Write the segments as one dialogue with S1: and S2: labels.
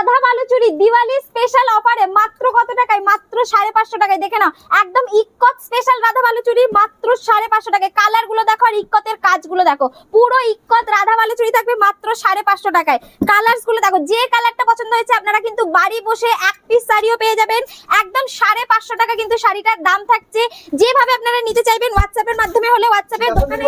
S1: Radha Baluchari Diwali special অফারে মাত্র কত টাকায়? মাত্র সাড়ে পাঁচশো টাকায়। দেখে নাও, একদম ইক্কত স্পেশাল রাধা বালুচুরি মাত্র সাড়ে পাঁচশো টাকায়। কালারগুলো দেখো আর ইক্কতের কাজগুলো দেখো। পুরো ইক্কত রাধা বালুচুরি থাকবে মাত্র সাড়ে পাঁচশো টাকায়। কালার্সগুলো দেখো, যে কালারটা পছন্দ হয়েছে, আপনারা কিন্তু বাড়ি বসে এক পিস শাড়িও পেয়ে যাবেন। একদম সাড়ে পাঁচশো টাকা কিন্তু শাড়িটার দাম থাকছে। যেভাবে আপনারা নিতে চাইবেন হোয়াটসঅ্যাপের মাধ্যমে হলে হোয়াটসঅ্যাপের দোকানে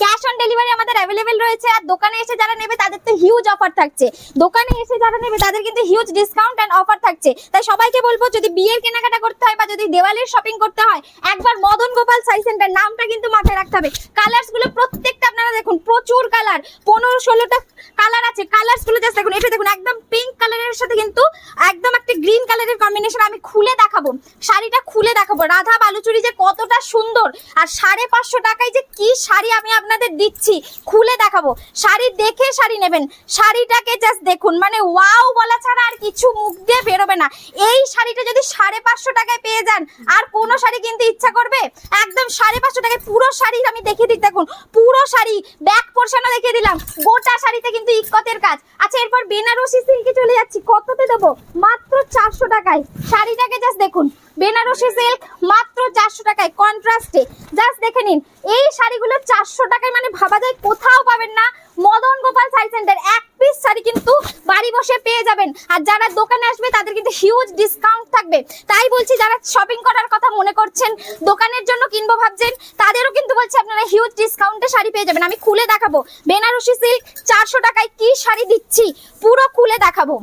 S1: ক্যাশ অন ডেলিভারি আমাদের অ্যাভেলেবেল রয়েছে। আর দোকানে এসে যারা নেবে, তাদের তো হিউজ অফার থাকছে। দোকানে এসে যারা নেবে, তাদের কিন্তু হিউজ ডিসকাউন্ট এন্ড অফার থাকছে। তাই সবাইকে বলব, যদি বিয়ের কেনাকাটা করতে হয় বা যদি দেওয়ালির শপিং করতে হয়, একবার মদন গোপাল সাই সেন্টার নামটা কিন্তু মাথায় রাখতে হবে। কালার্সগুলো প্রত্যেকটা আপনারা দেখুন, প্রচুর কালার পনেরো, ষোলোটা কালার আছে। কালার্সগুলো জাস্ট দেখুন এটা দেখুন, একদম পিঙ্ক কালারের সাথে কিন্তু একদম একটা গ্রিন কালারের কম্বিনেশন আমি খুলে দেখাবো? শাড়িটা খুলে দেখাবো। রাধা বালুচুরি যে কতটা সুন্দর। আর সাড়ে পাঁচশো টাকায় যে কি শাড়ি আমি আপনাদের দিচ্ছি, খুলে দেখাবো। শাড়ি দেখে শাড়ি নেবেন। শাড়িটাকে জাস্ট দেখুন। মানে ওয়াও বলা ছাড়া আর কিছু মুখ দিয়ে বেরোবে না। এই শাড়িটা যদি সাড়ে পাঁচশো টাকায় পেয়ে যান, আর কোনো শাড়ি কিনতে ইচ্ছা করবে? একদম সাড়ে পাঁচশো টাকায় পুরো শাড়ি আমি দেখিয়ে দিই, দেখুন। পুরো শাড়ি ব্যাক পোর্শনও দেখিয়ে দিলাম। গোটা শাড়িতে কিন্তু ইক্কতের কাজ। আচ্ছা এরপর বেনারসি সিল্কে চলে যাচ্ছি। কততে দেবো? মাত্র চারশো টাকায়। শাড়িটাকে জাস্ট দেখুন, বেনারসি সিল্ক মাত্র চারশো টাকায় কন্ট্রাস্টে জাস্ট দেখে নিন, এই শাড়িগুলো চারশো টাকায় মানে ভাবা যায়, কোথাও পাবেন না। মদন গোপাল শাড়ি সেন্টার এক পিস শাড়ি কিন্তু বাড়ি বসে পেয়ে যাবেন। আর যারা দোকানে আসবে, তাদের কিন্তু হিউজ ডিসকাউন্ট থাকবে। তাই বলছি, যারা শপিং করার কথা মনে করছেন, দোকানের জন্য কিনবো ভাবছেন, তাদেরও কিন্তু বলছি, আপনারা হিউজ ডিসকাউন্টে শাড়ি পেয়ে যাবেন। আমি খুলে দেখাবো। বেনারসি সিল্ক চারশো টাকায় কি শাড়ি দিচ্ছি? পুরো খুলে দেখাবো।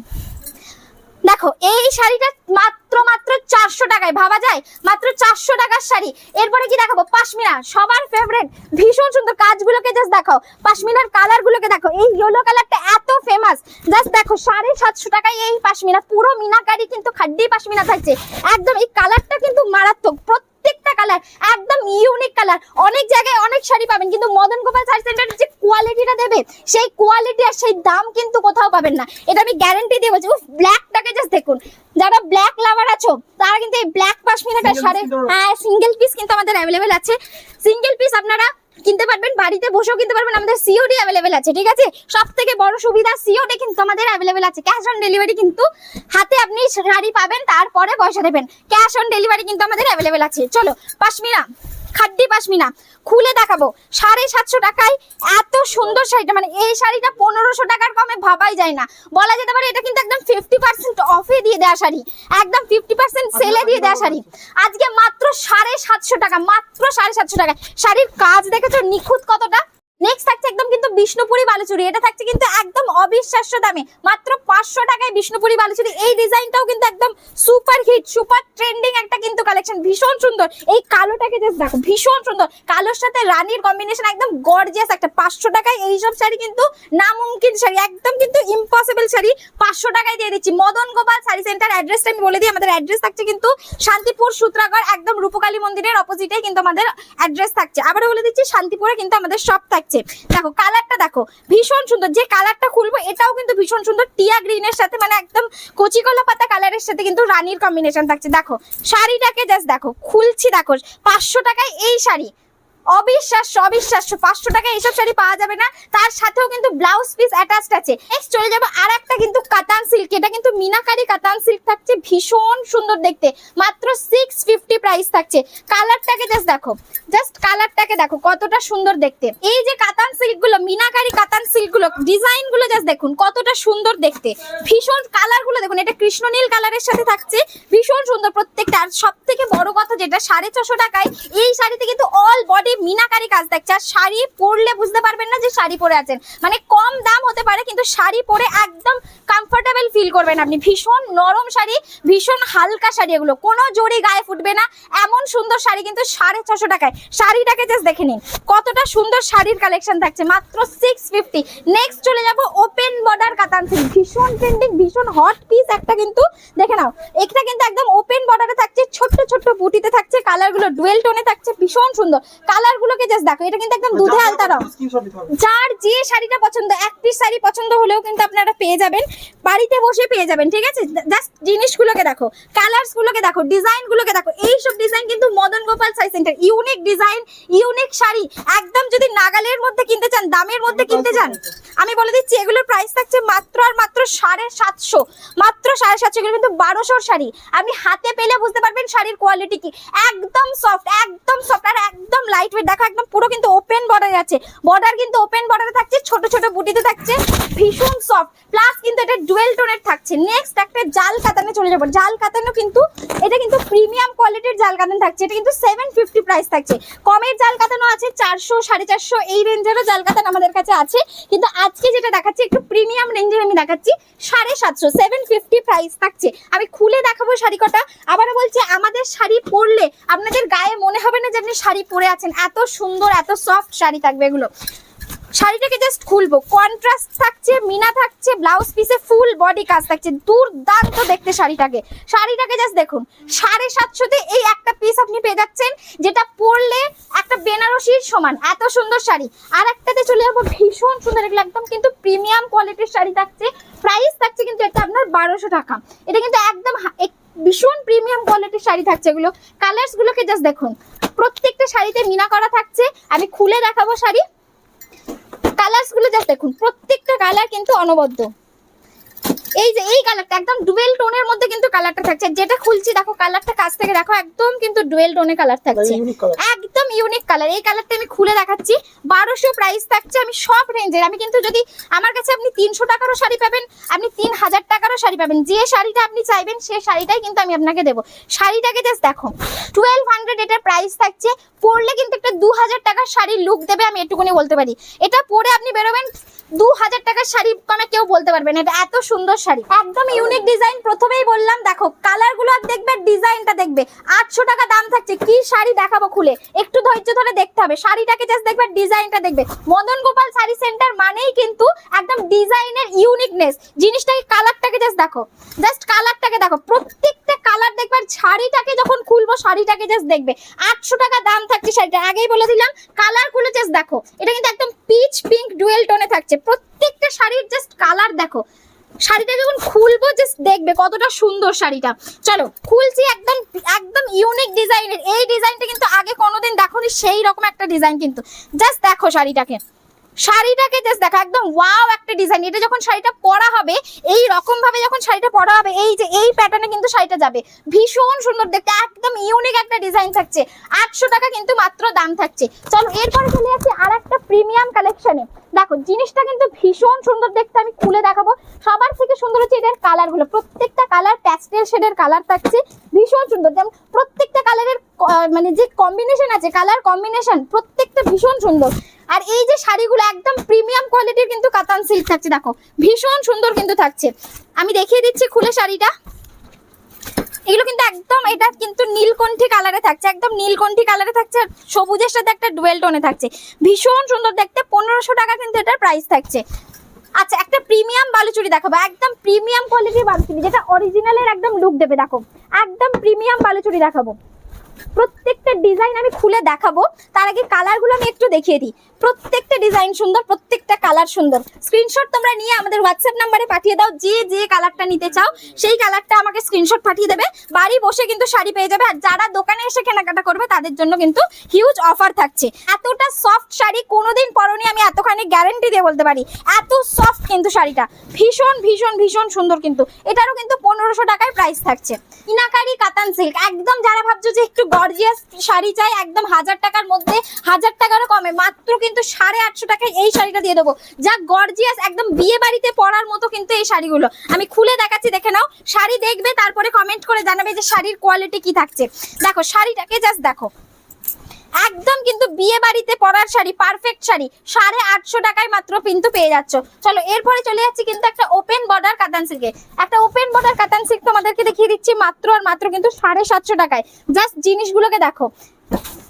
S1: দেখো, এই শাড়িটা মাত্র মাত্র চারশো টাকায়, ভাবা যায়? মাত্র চারশো টাকার শাড়ি। এরপরে কি দেখাবো? পাশমিনা, সবার ফেভারেট ভীষণ সুন্দর কাজগুলোকে জাস্ট দেখো। পাশমিনার কালার গুলোকে দেখো। এই ইয়েলো কালারটা এত ফেমাস জাস্ট দেখো, সাড়ে সাতশো টাকায় এই পাশমিনা। পুরো মিনাকারি কিন্তু খাড্ডি পাশমিনা থাকছে। একদম এই কালারটা কিন্তু মারাত্মক। প্রত্যেকটা কালার একদম ইউনিক কালার অনেক জায়গায় অনেক শাড়ি পাবেন কিন্তু মদন গোপাল শাড়ি সেন্টার যে কোয়ালিটিটা দেবে সেই কোয়ালিটি আর সেই দাম কিন্তু কোথাও পাবেন না। এটা আমি গ্যারান্টি দিয়ে বলছি উফ ব্ল্যাকটাকে জাস্ট দেখুন। যারা ব্ল্যাক লাভার আছো তারা কিন্তু এই ব্ল্যাক পাশমিনাটা শাড়ি হ্যাঁ সিঙ্গেল পিস কিন্তু আমাদের অ্যাভেলেবেল আছে। সিঙ্গেল পিস আপনারা কিনতে পারবেন, বাড়িতে বসেও কিনতে পারবেন। আমাদের সিওডি অ্যাভেলেবেল আছে, ঠিক আছে? সব থেকে বড় সুবিধা সিওডি কিন্তু আমাদের অ্যাভেলেবেল আছে। ক্যাশ অন ডেলিভারি কিন্তু হাতে আপনি শাড়ি পাবেন, তারপরে পয়সা দেবেন। ক্যাশ অন ডেলিভারি কিন্তু আমাদের অ্যাভেলেবেল আছে। চলো, পাশমিনা। খাড্ডি পাশমিনা খুলে দেখাবো। সাড়ে সাতশো টাকায় এত সুন্দর শাড়িটা মানে এই শাড়িটা পনেরোশো টাকার কমে ভাবাই যায় না। বলা যেতে পারে এটা কিন্তু একদম ফিফটি পার্সেন্ট অফে দিয়ে দেওয়া শাড়ি। একদম ফিফটি পার্সেন্ট সেলে দিয়ে দেওয়া শাড়ি। আজকে মাত্র সাড়ে সাতশো টাকা, মাত্র সাড়ে সাতশো টাকা শাড়ির কাজ দেখেছ? নিখুঁত কতটা? নেক্সট থাকছে একদম কিন্তু বিষ্ণুপুরি বালুচুরি। এটা থাকছে কিন্তু একদম অবিশ্বাস্য দামে। মাত্র পাঁচশো টাকায় বিষ্ণুপুরি বালুচুরি। এই ডিজাইনটাও কিন্তু একদম সুপার হিট সুপার ট্রেন্ডিং একটা কিন্তু কালেকশন ভীষণ সুন্দর। এই কালোটাকে জাস্ট দেখো, ভীষণ সুন্দর। কালোর সাথে রানীর কম্বিনেশন একদম গর্জিয়াস একটা। পাঁচশো টাকায় এইসব শাড়ি কিন্তু নামুমকিন শাড়ি, একদম কিন্তু ইম্পসিবল শাড়ি। পাঁচশো টাকায় দিয়ে দিচ্ছি। মদন গোপাল শাড়ি সেন্টার অ্যাড্রেসটা আমি বলে দিই। আমাদের অ্যাড্রেস থাকছে কিন্তু শান্তিপুর সূত্রাগড়, একদম রূপকালী মন্দিরের অপোজিটে কিন্তু আমাদের অ্যাড্রেস থাকছে। আবারও বলে দিচ্ছি, শান্তিপুরে কিন্তু আমাদের সব থাকছে। দেখো কালারটা দেখো, ভীষণ সুন্দর। যে কালারটা খুলবো, এটাও কিন্তু ভীষণ সুন্দর। টিয়া গ্রিনের সাথে মানে একদম কচি কলা পাতা কালারের সাথে কিন্তু রানীর কম্বিনেশন থাকছে। দেখো, শাড়িটাকে জাস্ট দেখো, খুলছি দেখো, পাঁচশো টাকায় এই শাড়ি। অবিশ্বাস্য অবিশ্বাস্য। পাঁচশো টাকা এইসব শাড়ি পাওয়া যাবে না। তার সাথেও কিন্তু ব্লাউজ পিস অ্যাটাচড আছে। নেক্সট চলে যাব আর একটা কিন্তু কাতান সিল্ক এটা কিন্তু মিনাকারি কাতান সিল্ক থাকছে। ভীষণ সুন্দর দেখতে। মাত্র সিক্স ফিফটি প্রাইস থাকছে। কালারটাকে জাস্ট দেখো। জাস্ট কালারটাকে দেখো। কতটা সুন্দর দেখতে। এই যে কাতান সিল্কগুলো মিনাকারি কাতান সিল্কগুলো ডিজাইনগুলো জাস্ট দেখুন। কতটা সুন্দর দেখতে। ভীষণ কালারগুলো দেখুন। এটা কৃষ্ণ নীল কালারের সাথে থাকছে। ভীষণ সুন্দর। প্রত্যেকটা আর সব থেকে বড় কথা যেটা, সাড়ে ছশো টাকায় এই শাড়িতে কিন্তু অল বডি মিনাকারি কাজ থাকছে আর শাড়ি পরলে বুঝতে পারবেন না যে শাড়ি পরে আছেন। মানে কম দাম হতে পারে, কিন্তু শাড়ি পরে একদম কমফোর্টেবল ফিল করবেন আপনি। ভীষণ নরম শাড়ি, ভীষণ হালকা শাড়ি এগুলো। কোনো জড়ি গায়ে ফুটবে না। এমন সুন্দর শাড়ি কিন্তু সাড়ে ছশো টাকায়। শাড়িটাকে জাস্ট দেখে নিন। কতটা সুন্দর শাড়ির কালেকশন থাকছে। মাত্র সিক্স ফিফটি নেক্সট চলে যাব ওপেন বর্ডার কাতান সিল্ক ভীষণ ট্রেন্ডিং ভীষণ হট পিস একটা কিন্তু দেখে নাও। এটা কিন্তু একদম ওপেন বর্ডারে থাকছে, ছোট্ট ছোট্ট বুটিতে থাকছে কালারগুলো ডুয়েল টোনে থাকছে, ভীষণ সুন্দর। কালার কালার গুলোকে জাস্ট দেখো এটা কিন্তু একদম দুধে আলতা রং। যার যে শাড়িটা পছন্দ এক পিস শাড়ি পছন্দ হলেও কিন্তু আপনারা পেয়ে যাবেন। বাড়িতে বসে পেয়ে যাবেন ঠিক আছে? জাস্ট জিনিসগুলোকে দেখো কালার্স গুলোকে দেখো ডিজাইন গুলোকে দেখো এইসব ডিজাইন কিন্তু Madan Gopal Sai centre unique design unique sari. একদম যদি নাগালের মধ্যে কিনতে চান দামের মধ্যে কিনতে চান আমি বলে দিচ্ছি এগুলোর প্রাইস থাকছে মাত্র আর মাত্র সাড়ে সাতশো। মাত্র সাড়ে সাতশো এগুলো কিন্তু বারোশোর শাড়ি। আপনি হাতে পেলে বুঝতে পারবেন শাড়ির কোয়ালিটি কি। একদম সফট একদম সফট আর একদম লাইট ওয়েট দেখো একদম পুরো কিন্তু ওপেন বর্ডার আছে। বর্ডার কিন্তু ওপেন বর্ডারে থাকছে, ছোট ছোট বুটিতে থাকছে, ভীষণ সফট প্লাস কিন্তু এটা ডুয়েল টোনের থাকছে। নেক্সট একটা জাল কাতানে চলে যাব। জাল কাতানো কিন্তু, এটা কিন্তু প্রিমিয়াম কোয়ালিটির জাল কাতান থাকছে। এটা কিন্তু সেভেন ফিফটি প্রাইস থাকছে। কমের জাল কাতানো আছে, চারশো, সাড়ে চারশো, এই রেঞ্জেরও জাল কাতান আমাদের কাছে আছে। কিন্তু আজকে যেটা দেখাচ্ছি, একটু প্রিমিয়াম রেঞ্জের আমি দেখাচ্ছি, সাড়ে সাতশো সেভেন ফিফটি প্রাইস থাকছে। আমি খুলে দেখাবো শাড়ি কটা। আবারও বলছি, আমাদের শাড়ি পরলে আপনাদের গায়ে মনে হবে না যে আপনি শাড়ি পরে আছেন। এত সুন্দর, এত সফট শাড়ি থাকবে এগুলো। শাড়িটাকে জাস্ট খুলবো। কন্ট্রাস্ট থাকছে, মিনা থাকছে ব্লাউজ পিসে ফুল বডি কাজ থাকছে। দুর্দান্ত দেখতে শাড়িটাকে। শাড়িটাকে জাস্ট দেখুন, সাড়ে সাতশোতে এই একটা পিস আপনি পেয়ে যাচ্ছেন, যেটা পরলে একটা বেনারসির সমান। এত সুন্দর শাড়ি। আর একটাতে চলে যাব, ভীষণ সুন্দর এগুলো একদম কিন্তু প্রিমিয়াম কোয়ালিটির শাড়ি থাকছে। প্রাইস থাকছে কিন্তু এটা আপনার বারোশো টাকা। এটা কিন্তু একদম ভীষণ প্রিমিয়াম কোয়ালিটির শাড়ি থাকছে এগুলো। কালার্স গুলোকে জাস্ট দেখুন। প্রত্যেকটা শাড়িতে মিনা করা থাকছে। আমি খুলে দেখাবো শাড়ি। কালার্সগুলো জাস্ট দেখুন। প্রত্যেকটা কালার কিন্তু অনবদ্য। এই যে এই কালারটা একদম ডুয়েল টোনের মধ্যে কিন্তু কালারটা থাকছে। যেটা খুলছি দেখো কালারটা কাছ থেকে দেখো একদম কিন্তু ডুয়েল টোনে কালার থাকছে। একদম ইউনিক কালার এই কালারটা আমি খুলে দেখাচ্ছি। বারোশো প্রাইস থাকছে আমি সব রেঞ্জের আমি কিন্তু যদি আমার কাছে আপনি তিনশো টাকারও শাড়ি পাবেন আপনি তিন হাজার টাকারও শাড়ি পাবেন। যে শাড়িটা আপনি চাইবেন সেই শাড়িটাই কিন্তু আমি আপনাকে দেবো। শাড়িটাকে জাস্ট দেখো টুয়েলভ হান্ড্রেড এটার প্রাইস থাকছে। পরলে কিন্তু একটা দু হাজার টাকার শাড়ির লুক দেবে আমি এটুকুনি বলতে পারি। এটা পরে আপনি বেরোবেন দু হাজার টাকার শাড়ি কমে কেউ বলতে পারবে না। এটা এত সুন্দর শাড়ি। একদম ইউনিক ডিজাইন প্রথমেই বললাম, দেখো কালারগুলো দেখবে ডিজাইনটা দেখবে। আটশো টাকা দাম থাকছে, কি শাড়ি দেখাবো খুলে? একটু ধৈর্য ধরে দেখতে হবে। শাড়িটাকে জাস্ট দেখবে ডিজাইনটা দেখবে। মদন গোপাল শাড়ি সেন্টার মানেই কিন্তু একদম ডিজাইনের ইউনিকনেস জিনিসটাকে কালারটাকে জাস্ট দেখো। জাস্ট কালারটাকে দেখো। প্রত্যেকটা কালার দেখবে শাড়িটাকে যখন খুলবো, শাড়িটাকে জাস্ট দেখবে। আটশো টাকা দাম থাকছে শাড়িটা। আগেই বলে দিলাম কালারগুলো জাস্ট দেখো। এটা কিন্তু একদম পিচ পিঙ্ক ডুয়েল টোনে থাকছে। প্রত্যেকটা শাড়ির জাস্ট কালার দেখো। শাড়িটা যখন খুলবো যে দেখবে কতটা সুন্দর শাড়িটা। চলো, খুলছি একদম একদম ইউনিক ডিজাইনের এই ডিজাইনটা কিন্তু আগে কোনোদিন দেখো সেই রকম একটা ডিজাইন কিন্তু। জাস্ট দেখো শাড়িটাকে। শাড়িটাকে জাস্ট দেখো একদম ওয়াও একটা ডিজাইন এটা যখন শাড়িটা পরা হবে, এই রকম ভাবে যখন শাড়িটা পরা হবে, এই যে, এই প্যাটার্নে কিন্তু শাড়িটা যাবে। ভীষণ সুন্দর, দেখতে একদম ইউনিক একটা ডিজাইন থাকছে। আটশো টাকা কিন্তু মাত্র দাম থাকছে। চলো, এরপরে চলে যাচ্ছি আর একটা প্রিমিয়াম কালেকশনে দেখো, জিনিসটা কিন্তু ভীষণ সুন্দর দেখতে, আমি খুলে দেখাবো। সবার থেকে সুন্দর হচ্ছে এটার কালারগুলো প্রত্যেকটা কালার প্যাস্টেল শেডের কালার থাকছে। ভীষণ সুন্দর। যেমন প্রত্যেকটা কালারের মানে যে কম্বিনেশন আছে কালার কম্বিনেশন প্রত্যেকটা ভীষণ সুন্দর। আর এই যে শাড়িগুলো একদম প্রিমিয়াম কোয়ালিটির কিন্তু কাতান সিল্ক থাকছে, দেখো, ভীষণ সুন্দর কিন্তু থাকছে। আমি দেখিয়ে দিচ্ছি খুলে শাড়িটা। এগুলো কিন্তু একদম, এটা কিন্তু নীলকণ্ঠী কালারে থাকছে, একদম নীলকণ্ঠী কালারে থাকছে, আর সবুজের সাথে একটা ডুয়েল টোনে থাকছে। ভীষণ সুন্দর দেখতে, পনেরোশো টাকা কিন্তু এটার প্রাইস থাকছে। আচ্ছা একটা প্রিমিয়াম বালুচুরি দেখাবো, একদম প্রিমিয়াম কোয়ালিটির বালুচুরি যেটা অরিজিনালের একদম লুক দেবে, দেখো। একদম প্রিমিয়াম বালুচুরি দেখাবো। প্রত্যেকটা ডিজাইন আমি খুলে দেখাবো। তার আগে কালারগুলো আমি একটু দেখিয়ে দিই। প্রত্যেকটা ডিজাইন সুন্দর, প্রত্যেকটা কালার সুন্দর। স্ক্রিনশট তোমরা নিয়ে আমাদের হোয়াটসঅ্যাপ নাম্বারে পাঠিয়ে দাও, যে যে কালারটা নিতে চাও, সেই কালারটা আমাকে স্ক্রিনশট পাঠিয়ে দেবে। বাড়ি বসে কিন্তু শাড়ি পেয়ে যাবে, আর যারা দোকানে এসে কেনাকাটা করবে, তাদের জন্য কিন্তু হিউজ অফার থাকছে। এতটা সফট শাড়ি কোনোদিন পরনি, আমি এতখানি গ্যারেন্টি দিয়ে বলতে পারি। এত সফট কিন্তু শাড়িটা। ভীষণ ভীষণ ভীষণ সুন্দর কিন্তু। এটারও কিন্তু পনেরোশো টাকায় প্রাইস থাকছে। ইনাকারি কাতান সিল্ক একদম যারা ভাবছ যে একটু গর্জিয়াস শাড়ি চাই, একদম হাজার টাকার মধ্যে, হাজার টাকারও কমে, মাত্র কিন্তু সাড়ে আটশো টাকায় এই শাড়িটা দিয়ে দেবো। যা গর্জিয়াস একদম বিয়ে বাড়িতে পরার মতো কিন্তু এই শাড়িগুলো। আমি খুলে দেখাচ্ছি, দেখে নাও, শাড়ি দেখবে, তারপরে কমেন্ট করে জানাবে যে শাড়ির কোয়ালিটি কি থাকছে। দেখো, শাড়িটাকে জাস্ট দেখো। একদম কিন্তু বিয়ে বাড়িতে পরার শাড়ি পারফেক্ট শাড়ি। সাড়ে আটশো টাকায় মাত্র কিন্তু পেয়ে যাচ্ছ। চলো, এরপরে চলে যাচ্ছি কিন্তু একটা ওপেন বর্ডার কাতান সিল্কে একটা ওপেন বর্ডার কাতান সিল্ক তোমাদেরকে দেখিয়ে দিচ্ছি মাত্র আর মাত্র কিন্তু সাড়ে সাতশো টাকায়। জাস্ট জিনিসগুলোকে দেখো।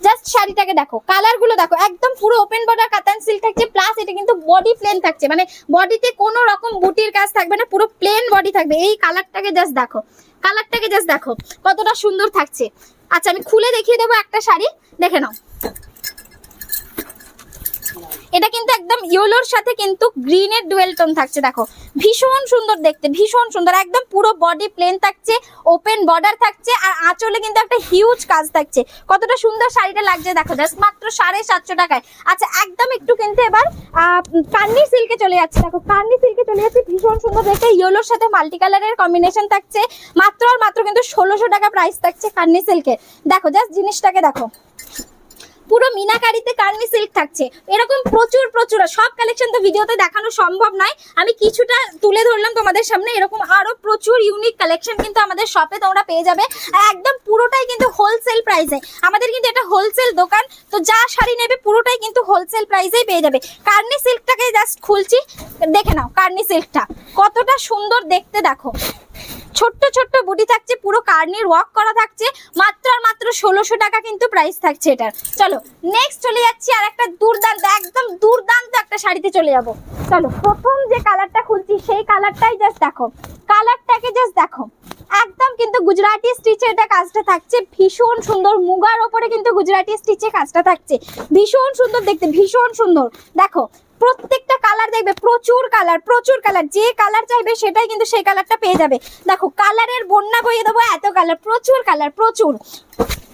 S1: জাস্ট শাড়িটাকে দেখো। কালারগুলো দেখো। একদম পুরো ওপেন বর্ডার কাতান সিল্ক থাকছে প্লাস এটা কিন্তু বডি প্লেন থাকছে। মানে বডিতে কোনো রকম বুটির কাজ থাকবে না, পুরো প্লেন বডি থাকবে। এই কালারটাকে জাস্ট দেখো। কালারটাকে জাস্ট দেখো। কতটা সুন্দর থাকছে। আচ্ছা আমি খুলে দেখিয়ে দেবো একটা শাড়ি। দেখে নাও। এটা কিন্তু একদম ইয়েলোর সাথে কিন্তু গ্রিনের ডুয়েল টোন থাকছে, দেখো। ভীষণ সুন্দর দেখতে, ভীষণ সুন্দর, একদম পুরো বডি প্লেন থাকছে ওপেন বর্ডার থাকছে, আর আঁচলে কিন্তু একটা হিউজ কাজ থাকছে। কতটা সুন্দর শাড়িটা লাগছে, দেখো জাস্ট মাত্র সাড়ে সাতশো টাকায়। আচ্ছা একদম একটু কিন্তু এবার কান্নি সিল্কে চলে যাচ্ছে, দেখো কান্নি সিল্কে চলে যাচ্ছে, ভীষণ সুন্দর দেখতে ইয়েলোর সাথে মাল্টি কালারের কম্বিনেশন থাকছে, মাত্র আর মাত্র কিন্তু ষোলোশো টাকা প্রাইস থাকছে কান্নি সিল্কের দেখো জাস্ট জিনিসটাকে দেখো। পুরো মিনাকারিতে কার্নি সিল্ক থাকছে। এরকম প্রচুর প্রচুর। সব কালেকশন তো ভিডিওতে দেখানো সম্ভব নয়। আমি কিছুটা তুলে ধরলাম তোমাদের সামনে। এরকম আরও প্রচুর ইউনিক কালেকশন কিন্তু আমাদের শপে তোমরা পেয়ে যাবে। একদম পুরোটাই কিন্তু হোলসেল প্রাইসে আমাদের কিন্তু এটা হোলসেল দোকান। তো যা শাড়ি নেবে পুরোটাই কিন্তু হোলসেল প্রাইসেই পেয়ে যাবে। কার্নি সিল্কটাকে জাস্ট খুলছি। দেখে নাও কার্নি সিল্কটা। কতটা সুন্দর দেখতে দেখো। ছোট্ট ছোট্ট বুটি থাকছে, পুরো কার্নির ওয়াক করা থাকছে, মাত্র আর মাত্র ষোলোশো টাকা কিন্তু প্রাইস থাকছে এটার। চলো নেক্সট চলে যাচ্ছি আর একটা দুর্দান্ত, একদম দুর্দান্ত একটা শাড়িতে চলে যাব। চলো, প্রথম যে কালারটা খুলছি, সেই কালারটাই জাস্ট দেখো। কালারটাকে জাস্ট দেখো। একদম কিন্তু গুজরাটি স্টিচে এটা কাজটা থাকছে। ভীষণ সুন্দর, মুগার ওপরে কিন্তু গুজরাটি স্টিচে কাজটা থাকছে। ভীষণ সুন্দর দেখতে, ভীষণ সুন্দর। দেখো, প্রত্যেকটা কালার দেখবে, প্রচুর কালার প্রচুর কালার যে কালার চাইবে সেটাই কিন্তু সেই কালারটা পেয়ে যাবে। দেখো কালারের বন্যা বইয়ে দেবো এত কালার প্রচুর কালার প্রচুর।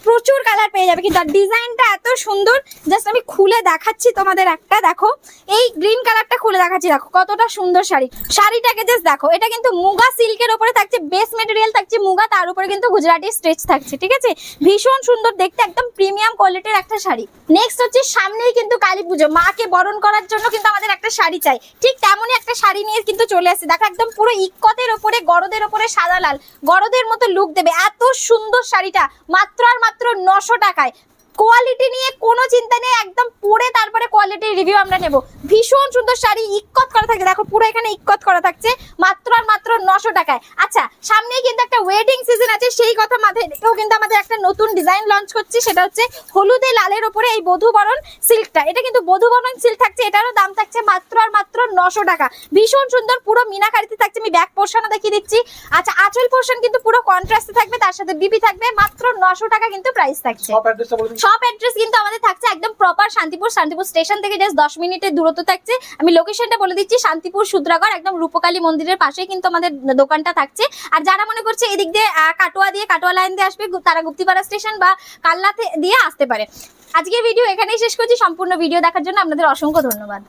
S1: প্রচুর কালার পেয়ে যাবে, কিন্তু ডিজাইনটা এত সুন্দর জাস্ট আমি খুলে দেখাচ্ছি তোমাদের একটা, দেখো। এই গ্রিন কালারটা খুলে দেখাচ্ছি, দেখো, কতটা সুন্দর শাড়ি। শাড়িটাকে জাস্ট দেখো, এটা কিন্তু মুগা সিল্কের উপরে থাকছে বেস মেটেরিয়াল থাকছে মুগা, তার উপরে কিন্তু গুজরাটি স্ট্রেচ থাকছে, ঠিক আছে? ভীষণ সুন্দর, দেখতে একদম প্রিমিয়াম কোয়ালিটির একটা শাড়ি। নেক্সট হচ্ছে সামনেই কিন্তু কালী পুজো, মাকে বরণ করার জন্য কিন্তু আমাদের একটা শাড়ি চাই। ঠিক তেমনই একটা শাড়ি নিয়ে কিন্তু চলে আসছে দেখো একদম পুরো ইক্কতের ওপরে, গরদের ওপরে সাদা লাল, গরদের মতো লুক দেবে, এত সুন্দর শাড়িটা, মাত্র আর মাত্র নশো টাকায়। কোয়ালিটি নিয়ে কোনো চিন্তা নেই, একদম পরে তারপরে কোয়ালিটির রিভিউ আমরা নেব। ভীষণ সুন্দর শাড়ি, ইক্কত করা থাকে দেখো, পুরো এখানে ইক্কত করা থাকছে, মাত্র আর মাত্র নশো টাকায়। আচ্ছা সামনেই কিন্তু একটা ওয়েডিং সিজন আছে, সেই কথা মাথায় রেখেও কিন্তু আমাদের একটা নতুন ডিজাইন লঞ্চ করছি, সেটা হচ্ছে হলুদে লালের ওপরে এই বধুবরণ সিল্কটা এটা কিন্তু বধুবরণ সিল্ক থাকছে, এটারও দাম থাকছে মাত্র আর মাত্র নশো টাকা। ভীষণ সুন্দর, পুরো মিনাকারিতে থাকছে, আমি ব্যাক পোর্শনও দেখিয়ে দিচ্ছি। আচ্ছা আঁচল পোর্শন কিন্তু পুরো কন্ট্রাস্টে থাকবে, তার সাথে বিবি থাকবে, মাত্র নশো টাকা কিন্তু প্রাইস থাকছে।
S2: সব
S1: অ্যাড্রেস কিন্তু আমাদের থাকছে একদম প্রপার শান্তিপুর শান্তিপুর স্টেশন থেকে জাস্ট দশ মিনিটের দূরত্ব থাকছে। আমি লোকেশনটা বলে দিচ্ছি, শান্তিপুর সুদ্রাগড়, একদম রূপকালী মন্দিরের পাশে কিন্তু আমাদের দোকানটা থাকছে। আর যারা মনে করছে এদিক দিয়ে কাটোয়া দিয়ে, কাটোয়া লাইন দিয়ে আসবে তারা গুপ্তিপাড়া স্টেশন বা কাল্লাতে দিয়ে আসতে পারে। আজকের ভিডিও এখানেই শেষ করছি। সম্পূর্ণ ভিডিও দেখার জন্য আপনাদের অসংখ্য ধন্যবাদ।